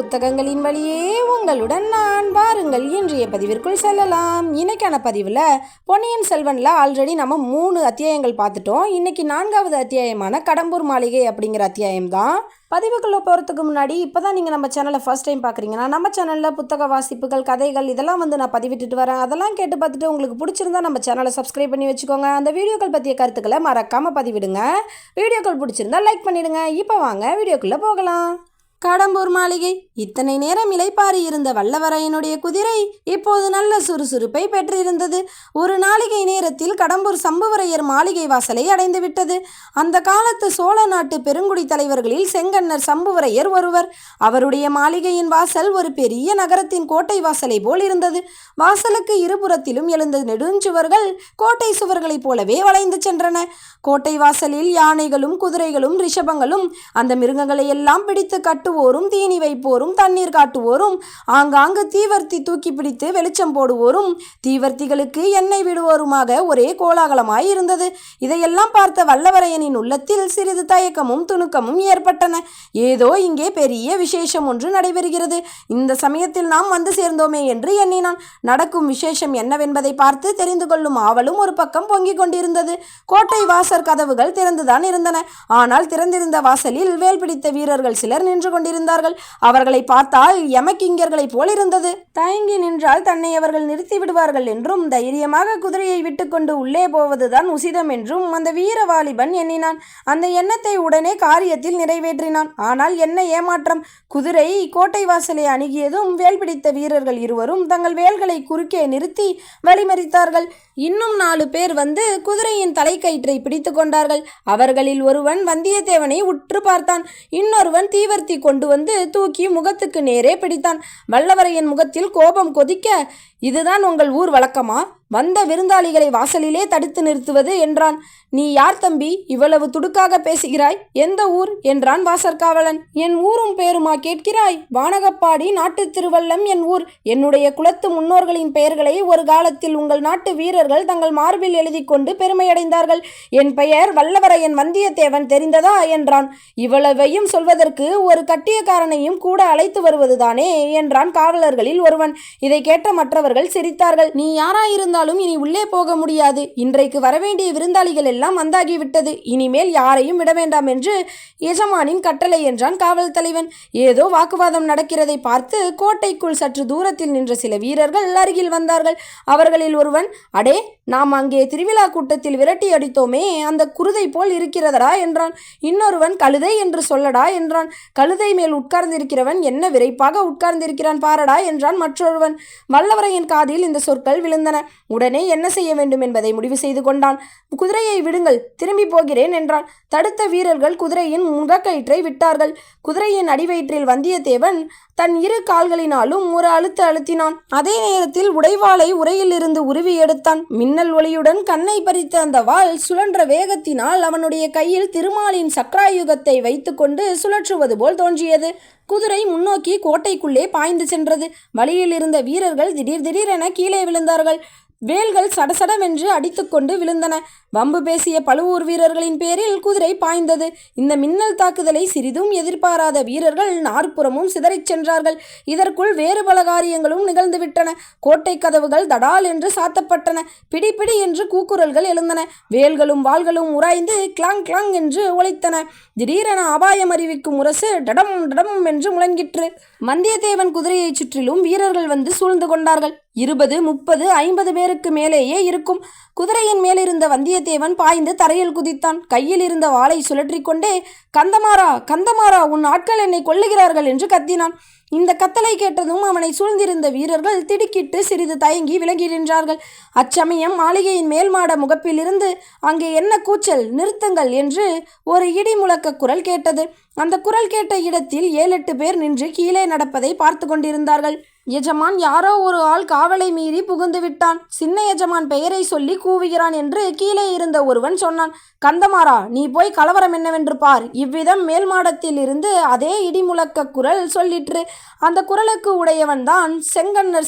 புத்தகங்களின் வழியே உங்களுடன் நான் வாருங்கள் இன்றைய பதிவிற்குள் செல்லலாம். இன்னைக்கான பதிவில் பொன்னியின் செல்வனில் ஆல்ரெடி நம்ம மூணு அத்தியாயங்கள் பார்த்துட்டோம். இன்னைக்கு நான்காவது அத்தியாயமான கடம்பூர் மாளிகை அப்படிங்கிற அத்தியாயம் தான். பதிவுக்குள்ளே போகிறதுக்கு முன்னாடி இப்போ தான் நீங்கள் நம்ம சேனலை ஃபஸ்ட் டைம் பார்க்குறீங்கன்னா நம்ம சேனலில் புத்தக வாசிப்புகள் கதைகள் இதெல்லாம் வந்து நான் பதிவிட்டுட்டு வரேன். அதெல்லாம் கேட்டு பார்த்துட்டு உங்களுக்கு பிடிச்சிருந்தா நம்ம சேனலை சப்ஸ்கிரைப் பண்ணி வச்சுக்கோங்க. அந்த வீடியோக்கள் பற்றிய கருத்துக்களை மறக்காமல் பதிவிடுங்க. வீடியோக்கள் பிடிச்சிருந்தா லைக் பண்ணிவிடுங்க இப்போ வாங்க வீடியோக்குள்ளே போகலாம். கடம்பூர் மாளிகை. இத்தனை நேரம் இலைப்பாரி இருந்த வல்லவரையனுடைய குதிரை இப்போது நல்ல சுறுசுறுப்பை பெற்றிருந்தது. ஒரு நாளிகை நேரத்தில் கடம்பூர் சம்புவரையர் மாளிகை வாசலை அடைந்து விட்டது. அந்த காலத்து சோழ நாட்டு பெருங்குடி தலைவர்களில் செங்கன்னர் சம்புவரையர் ஒருவர். அவருடைய மாளிகையின் வாசல் ஒரு பெரிய நகரத்தின் கோட்டை வாசலை போல் இருந்தது. வாசலுக்கு இருபுறத்திலும் எழுந்த நெடுஞ்சுவர்கள் கோட்டை சுவர்களைப் போலவே வளைந்து சென்றன. கோட்டை வாசலில் யானைகளும் குதிரைகளும் ரிஷபங்களும் அந்த மிருகங்களை எல்லாம் பிடித்து கட்டுவோரும் தீனி வைப்போரும் தண்ணீர் காட்டுவோரும் ஆங்காங்கு தீவர்த்தி தூக்கி பிடித்து வெளிச்சம் போடுவோரும் தீவர்த்திகளுக்கு எண்ணெய் விடுவோருமாக ஒரே கோலாகலமாய் இருந்தது. இதையெல்லாம் பார்த்த வல்லவரையனின் உள்ளத்தில் சிறிது தயக்கமும் துணுக்கமும் ஏற்பட்டன. ஏதோ இங்கே பெரிய விசேஷம் ஒன்று நடைபெறுகிறது. இந்த சமயத்தில் நாம் வந்து சேர்ந்தோமே என்று எண்ணினான். நடக்கும் விசேஷம் என்னவென்பதை பார்த்து தெரிந்து கொள்ளும் ஆவலும் ஒரு பக்கம் பொங்கிக் கொண்டிருந்தது. கோட்டை வாசற் கதவுகள் திறந்துதான் இருந்தன. ஆனால் திறந்திருந்த வாசலில் வேல் பிடித்த வீரர்கள் சிலர் நின்று கொண்டிருந்தார்கள். அவர்களை பார்த்தால் யமக்கிங்கர்களைப் போல் இருந்தது தயங்கி நின்றால் தன்னை அவர்கள் நிறுத்தி விடுவார்கள் என்றும் தைரியமாக குதிரையை விட்டுக்கொண்டு உள்ளே போவதுதான் உசிதம் என்றும் அந்த வீர வாலிபன் எண்ணினான். அந்த எண்ணத்தை உடனே காரியத்தில் நிறைவேற்றினான். ஆனால் என்ன ஏமாற்றம்! குதிரை கோட்டை வாசலை அணுகியதும் வேல் பிடித்த வீரர்கள் இருவரும் தங்கள் வேல்களை குறுக்கே நிறுத்தி வழிமறித்தார்கள். இன்னும் நாலு பேர் வந்து குதிரையின் தலைக்கயிற்றை பிடித்து கொண்டார்கள். அவர்களில் ஒருவன் வந்தியத்தேவனை உற்று பார்த்தான். இன்னொருவன் தீவர்த்தி கொண்டு வந்து தூக்கி முகத்துக்கு நேரே பிடித்தான். வல்லவரையன் முகத்தில் கோபம் கொதிக்க இதுதான் உங்கள் ஊர் வழக்கமா? வந்த விருந்தாளிகளை வாசலிலே தடுத்து நிறுத்துவது என்றான். நீ யார் தம்பி? இவ்வளவு துடுக்காக பேசுகிறாய். எந்த ஊர்? என்றான் வாசற்காவலன். என் ஊரும் பேருமா கேட்கிறாய்? வானகப்பாடி நாட்டு திருவல்லம் என் ஊர். என்னுடைய குலத்து முன்னோர்களின் பெயர்களை ஒரு காலத்தில் உங்கள் நாட்டு வீரர்கள் தங்கள் மார்பில் எழுதி கொண்டு பெருமையடைந்தார்கள். என் பெயர் வல்லவரையன் வந்தியத்தேவன் தெரிந்ததா? என்றான். இவ்வளவையும் சொல்வதற்கு ஒரு கட்டியக்காரனையும் கூட அழைத்து வருவதுதானே? என்றான் காவலர்களில் ஒருவன். இதை கேட்ட அவர்கள் சிரித்தார்கள். நீ யாராயிருந்தாலும் இனி உள்ளே போக முடியாது. இன்றைக்கு வரவேண்டிய விருந்தாளிகள் எல்லாம் வந்தாகிவிட்டது. இனிமேல் யாரையும் விட வேண்டாம் என்று எஜமானின் கட்டளை என்றான் காவல் தலைவன். ஏதோ வாக்குவாதம் நடக்கிறதை பார்த்து கோட்டைக்குள் சற்று தூரத்தில் நின்ற சில வீரர்கள் அருகில் வந்தார்கள். அவர்களில் ஒருவன் அடே நாம் அங்கே திருவிழா கூட்டத்தில் விரட்டி அடித்தோமே அந்த குருதை போல் இருக்கிறதடா என்றான். இன்னொருவன் கழுதை என்று சொல்லடா என்றான். கழுதை மேல் உட்கார்ந்திருக்கிறவன் என்ன விரைப்பாக உட்கார்ந்திருக்கிறான் பாரடா என்றான் மற்றொருவன். வல்லவரையின் குதிரையின் காதில் இந்த சொற்கள் விழுந்தன. உடனே என்ன செய்ய வேண்டும் என்பதை முடிவு செய்து கொண்டான். குதிரையை விடுங்கள் திரும்பி போகிறேன் என்றான். தடுத்த வீரர்கள் குதிரையின் முகக்கயிற்றை விட்டார்கள். குதிரையின் அடிவயிற்றில் வந்தியத்தேவன் தன் இரு கால்களினாலும் ஒரு அழுத்து அழுத்தினான். அதே நேரத்தில் உடைவாளை உரையிலிருந்து உருவி எடுத்தான். மின்னல் ஒளியுடன் கண்ணை பறித்த அந்த வாள் சுழன்ற வேகத்தினால் அவனுடைய கையில் திருமாலின் சக்ராயுகத்தை வைத்துக்கொண்டு சுழற்றுவது போல் தோன்றியது. குதிரை முன்னோக்கி கோட்டைக்குள்ளே பாய்ந்து சென்றது. வழியில் இருந்த வீரர்கள் திடீர் திடீரென கீழே விழுந்தார்கள். வேல்கள் சடசடவென்று அடித்துக்கொண்டு விழுந்தன. வம்பு பேசிய பழுவூர் வீரர்களின் பேரில் குதிரை பாய்ந்தது. இந்த மின்னல் தாக்குதலை சிறிதும் எதிர்பாராத வீரர்கள் நாற்புறமும் சிதறிச் சென்றார்கள். இதற்குள் வேறு பல காரியங்களும் நிகழ்ந்துவிட்டன. கோட்டை கதவுகள் தடால் என்று சாத்தப்பட்டன. பிடி பிடி என்று கூக்குரல்கள் எழுந்தன. வேல்களும் வாள்களும் உராய்ந்து கிளாங் கிளாங் என்று ஒலித்தன. திடீரென அபாயம் அறிவிக்கும் முரசு டடம் டடம் என்று முழங்கிற்று. வந்தியத்தேவன் குதிரையைச் சுற்றிலும் வீரர்கள் வந்து சூழ்ந்து கொண்டார்கள். இருபது முப்பது ஐம்பது பேருக்கு மேலேயே இருக்கும். குதிரையின் மேலிருந்த வந்தியத்தேவன் பாய்ந்து தரையில் குதித்தான். கையில் இருந்த வாளை சுழற்றிக்கொண்டே கந்தமாரா கந்தமாரா உன் ஆட்கள் என்னை கொல்லுகிறார்கள் என்று கத்தினான். இந்த கத்தலை கேட்டதும் அவனை சூழ்ந்திருந்த வீரர்கள் திடுக்கிட்டு சிறிது தயங்கி விலகி நின்றார்கள். அச்சமயம் மாளிகையின் மேல் மாட முகப்பிலிருந்து அங்கே என்ன கூச்சல் நிறுத்துங்கள் என்று ஒரு இடி முழக்க குரல் கேட்டது. அந்த குரல் கேட்ட இடத்தில் ஏழெட்டு பேர் நின்று கீழே நடப்பதை பார்த்து கொண்டிருந்தார்கள். எஜமான் யாரோ ஒரு ஆள் காவலை மீறி புகுந்து விட்டான். சின்ன எஜமான் பெயரை சொல்லி கூவுகிறான் என்று கீழே இருந்த ஒருவன் சொன்னான் கந்தமாரா நீ போய் கலவரம் என்னவென்று பார். இவ்விதம் மேல் மாடத்தில் இருந்து அதே இடிமுழக்க குரல் சொல்லிற்று. அந்த குரலுக்கு உடையவன் தான்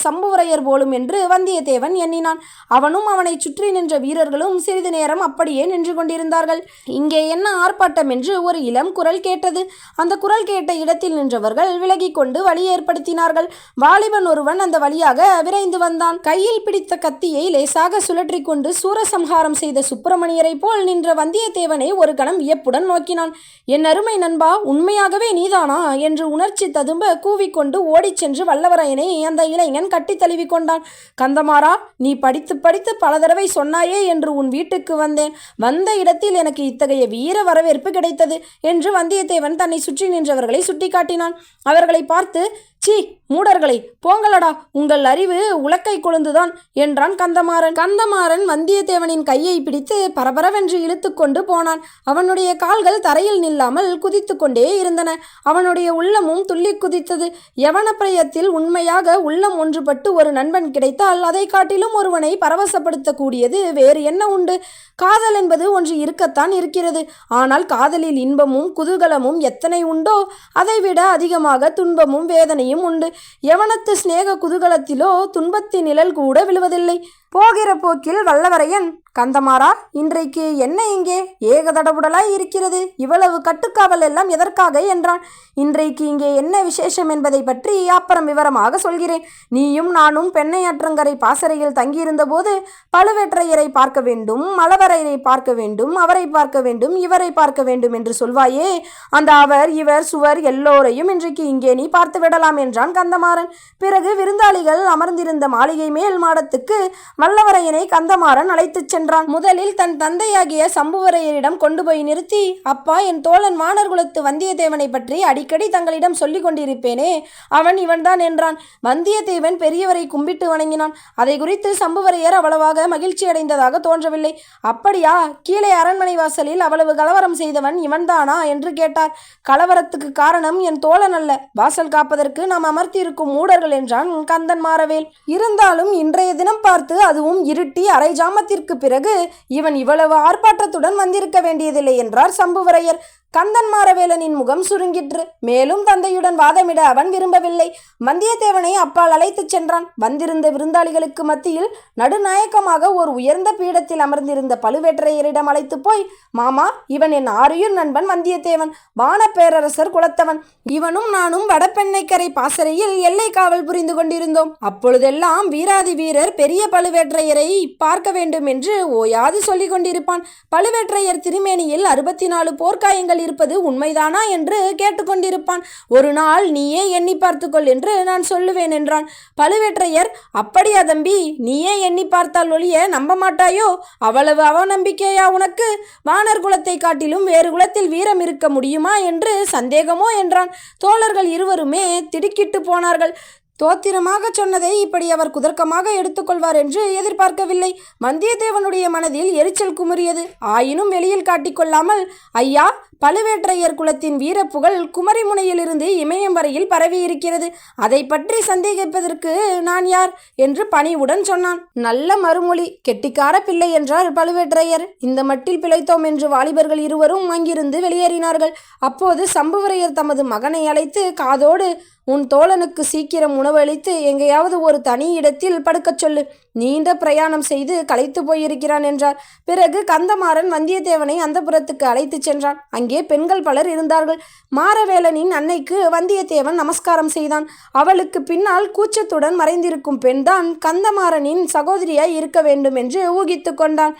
சம்புவரையர் போலும் என்று வந்தியத்தேவன் எண்ணினான். அவனும் அவனை சுற்றி நின்ற வீரர்களும் சிறிது நேரம் அப்படியே நின்று கொண்டிருந்தார்கள். இங்கே என்ன ஆர்ப்பாட்டம்? என்று ஒரு இளம் குரல் கேட்டது. அந்த குரல் கேட்ட இடத்தில் நின்றவர்கள் விலகிக் கொண்டு வழி ஏற்படுத்தினார்கள். வாலி வாலிபன் ஒருவன் அந்த வழியாக விரைந்து வந்தான். கையில் பிடித்த கத்தியை லேசாக சுழற்றி கொண்டு சூரசம்ஹாரம் செய்த சுப்பிரமணியரை போல் நின்ற வந்தியத்தேவனை ஒரு கணம் வியப்புடன் நோக்கினான். என் அருமை நண்பா உண்மையாகவே நீதானா? என்று உணர்ச்சி ததும்ப கூவிக்கொண்டு ஓடிச் சென்று வல்லவரையனை அந்த இளைஞன் கட்டி தழுவி கொண்டான். கந்தமாரா நீ படித்து படித்து பல தடவை சொன்னாயே என்று உன் வீட்டுக்கு வந்தேன். வந்த இடத்தில் எனக்கு இத்தகைய வீர வரவேற்பு கிடைத்தது என்று வந்தியத்தேவன் தன்னை சுற்றி நின்றவர்களை சுட்டிக்காட்டினான். அவர்களை பார்த்து சீ மூடர்களே போங்களடா. உங்கள் அறிவு உலக்கை கொழுந்துதான் என்றான் கந்தமாறன். கந்தமாறன் வந்தியத்தேவனின் கையை பிடித்து பரபரவென்று இழுத்து கொண்டு போனான். அவனுடைய கால்கள் தரையில் நில்லாமல் குதித்து கொண்டே இருந்தன. அவனுடைய உள்ளமும் துள்ளி குதித்தது. யவனப்பிரயத்தில் உண்மையாக உள்ளம் ஒன்றுபட்டு ஒரு நண்பன் கிடைத்தால் அதை காட்டிலும் ஒருவனை பரவசப்படுத்தக்கூடியது வேறு என்ன உண்டு? காதல் என்பது ஒன்று இருக்கத்தான் இருக்கிறது. ஆனால் காதலில் இன்பமும் குதூகலமும் எத்தனை உண்டோ? அதைவிட அதிகமாக துன்பமும் வேதனையும் உண்டு. எவனத்து சிநேக குதூகலத்திலோ துன்பத்தின் நிழல் கூட விழுவதில்லை. போகிற போக்கில் வல்லவரையன் கந்தமாரா இன்றைக்கு என்ன இங்கே? ஏகதடபுடலாய் இருக்கிறது. இவ்வளவு கட்டுக்காவல் எல்லாம் எதற்காக? என்றான். இன்றைக்கு இங்கே என்ன விசேஷம் என்பதை பற்றி அப்புறம் விவரமாக சொல்கிறேன். நீயும் நானும் பெண்ணையாற்றங்கரை பாசறையில் தங்கியிருந்த போது பழுவேற்றையரை பார்க்க வேண்டும் மலவரையரை பார்க்க வேண்டும் அவரை பார்க்க வேண்டும் இவரை பார்க்க வேண்டும் என்று சொல்வாயே. அந்த அவர் இவர் சுவர் எல்லோரையும் இன்றைக்கு இங்கே நீ பார்த்து விடலாம் என்றான் கந்தமாறன். பிறகு விருந்தாளிகள் அமர்ந்திருந்த மாளிகை மேல் மாடத்துக்கு வல்லவரையனை கந்தமாறன் அழைத்துச் சென்றான். முதலில் தன் தந்தையாகிய சம்புவரையரிடம் கொண்டு போய் நிறுத்தி அப்பா என் தோழன் வானர்குலத்து வந்தியத்தேவனை பற்றி அடிக்கடி தங்களிடம் சொல்லிக் கொண்டிருப்பேனே அவன் இவன்தான் என்றான். வந்தியத்தேவன் பெரியவரை கும்பிட்டு வணங்கினான். அதை குறித்து சம்புவரையர் அவ்வளவாக மகிழ்ச்சி அடைந்ததாக தோன்றவில்லை. அப்படியா? கீழே அரண்மனை வாசலில் அவ்வளவு கலவரம் செய்தவன் இவன்தானா? என்று கேட்டார். கலவரத்துக்கு காரணம் என் தோழன் அல்ல. வாசல் காப்பதற்கு நாம் அமர்த்தியிருக்கும் மூடர்கள் என்றான் கந்தன் மாறவேல். இருந்தாலும் இன்றைய தினம் பார்த்து அதுவும் இருட்டி அரை ஜாமத்திற்கு பிறகு இவன் இவ்வளவு ஆர்ப்பாட்டத்துடன் வந்திருக்க வேண்டியதில்லை என்றார் சம்புவரையர். கந்தன் மாறவேலனின் முகம் சுருங்கிற்று. மேலும் தந்தையுடன் வாதமிட அவன் விரும்பவில்லை. வந்தியத்தேவனை அப்பால் அழைத்துச் சென்றான். வந்திருந்த விருந்தாளிகளுக்கு மத்தியில் நடுநாயக்கமாக ஒரு உயர்ந்த பீடத்தில் அமர்ந்திருந்த பழுவேற்றையரிடம் அழைத்து போய் மாமா இவன் என் ஆரியூர் நண்பன் வந்தியத்தேவன். வானப்பேரரசர் குலத்தவன். இவனும் நானும் வடபெண்ணைக்கரை பாசறையில் எல்லை காவல் புரிந்து கொண்டிருந்தோம். அப்பொழுதெல்லாம் வீராதி வீரர் பெரிய பழுவேற்றையரை பார்க்க வேண்டும் என்று ஓயாது சொல்லிக் கொண்டிருப்பான். பழுவேற்றையர் திருமேனியில் அறுபத்தி நாலு போர்க்காயங்கள் இருப்பது உண்மைதானா என்று கேட்டுக்கொண்டிருப்பான். ஒரு நாள் நீயே எண்ணி பார்த்துக்கொள் என்று நான் சொல்லுவேன் என்றான். பழுவேற்றையர் அப்படியா தம்பி நீயே எண்ணி பார்த்தால் ஒழிய நம்ப மாட்டாயோ? அவ்வளவு அவநம்பிக்கையா உனக்கு? வானர் குலத்தை காட்டிலும் வேறு குலத்தில் வீரம் இருக்க முடியுமா என்று சந்தேகமோ? என்றான். தோழர்கள் இருவருமே திடுக்கிட்டு போனார்கள். தோத்திரமாக சொன்னதை இப்படி அவர் குதர்க்கமாக எடுத்துக்கொள்வார் என்று எதிர்பார்க்கவில்லை. வந்தியத்தேவனுடைய மனதில் எரிச்சல் குமுறியது. ஆயினும் வெளியில் காட்டிக்கொள்ளாமல் ஐயா பழுவேற்றையர் குலத்தின் வீரப்புகழ் குமரிமுனையிலிருந்து இமயம் வரையில் பரவியிருக்கிறது. அதை பற்றி சந்தேகிப்பதற்கு நான் யார்? என்று பணிவுடன் சொன்னான். நல்ல மறுமொழி கெட்டிக்கார பிள்ளை என்றார் பழுவேற்றையர் இந்த மட்டில் பிழைத்தோம் என்று வாலிபர்கள் இருவரும் அங்கிருந்து வெளியேறினார்கள். அப்போது சம்புவரையர் தமது மகனை அழைத்து காதோடு உன் தோழனுக்கு சீக்கிரம் உணவளித்து எங்கேயாவது ஒரு தனி இடத்தில் படுக்கச் சொல்லு. நீண்ட பிரயாணம் செய்து களைத்து போயிருக்கிறான் என்றார். பிறகு கந்தமாறன் வந்தியத்தேவனை அந்த புறத்துக்கு அழைத்துச் சென்றான். அங்கே பெண்கள் பலர் இருந்தார்கள். மாரவேலனின் அன்னைக்கு வந்தியத்தேவன் நமஸ்காரம் செய்தான். அவளுக்கு பின்னால் கூச்சத்துடன் மறைந்திருக்கும் பெண்தான் கந்தமாறனின் சகோதரியாய் இருக்க வேண்டும் என்று ஊகித்து கொண்டான்.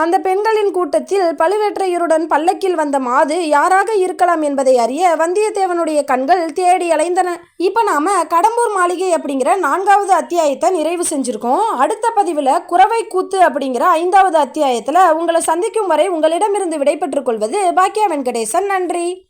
அந்த பெண்களின் கூட்டத்தில் பழுவேற்றையருடன் பல்லக்கில் வந்த மாது யாராக இருக்கலாம் என்பதை அறிய வந்தியத்தேவனுடைய கண்கள் தேடி அலைந்தன. இப்போ நாம கடம்பூர் மாளிகை அப்படிங்கிற நான்காவது அத்தியாயத்தை நிறைவு செஞ்சிருக்கோம். அடுத்த பதிவில் குறவை கூத்து அப்படிங்கிற ஐந்தாவது அத்தியாயத்தில் உங்களை சந்திக்கும் வரை உங்களிடமிருந்து விடைபெற்றுக் கொள்வது பாக்கியா வெங்கடேசன். நன்றி.